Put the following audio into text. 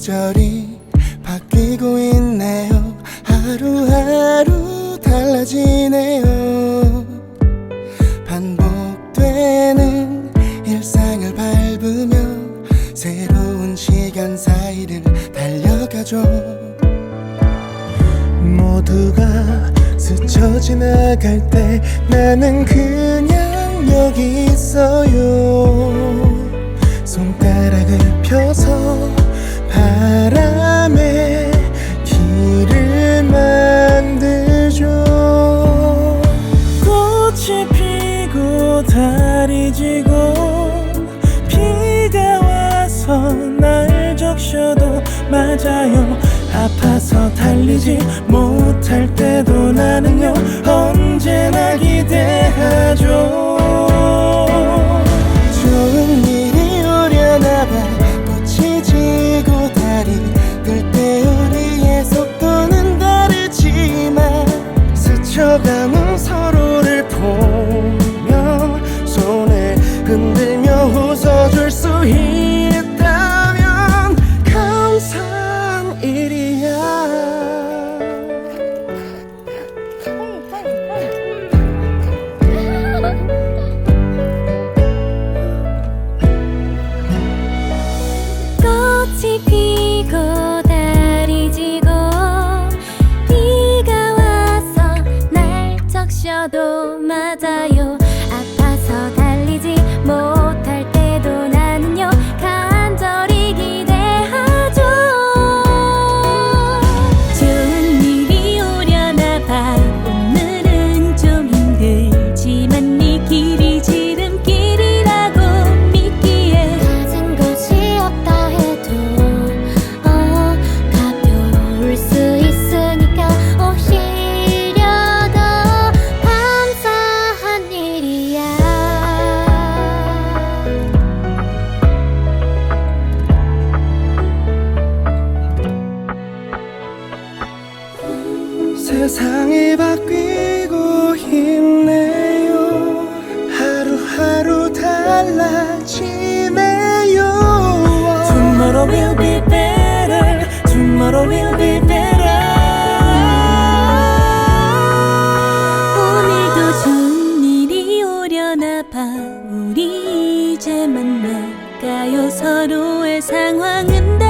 계절이 바뀌고 있네요. 하루하루 달라지네요. 반복되는 일상을 밟으며 새로운 시간 사이를 달려가죠. 모두가 스쳐 지나갈 때 나는 그냥 여기 있어요 못할 때도 나는요 언제나 기대하죠. 좋은 일이 오려나 봐 꽃이 지고 달이 뜰 때 우리의 속도는 다르지만 스쳐가는 피고 달이 지고 비가 와서 날 적셔도 맞아요 세상이 바뀌고 있네요. 하루하루 달라지네요. Tomorrow will be better. Tomorrow will be better. 오늘도 좋은 일이 오려나 봐. 우리 이제 만날까요? 서로의 상황은 다르지